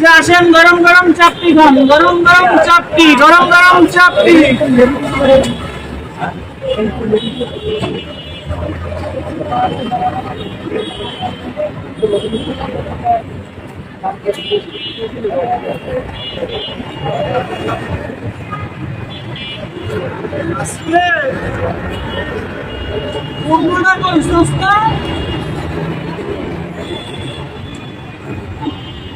যে আসেন, গরম গরম চাপটি খান, গরম গরম চাপটি, গরম গরম চাপটি। আসলে পূর্ণটা কই সস্তা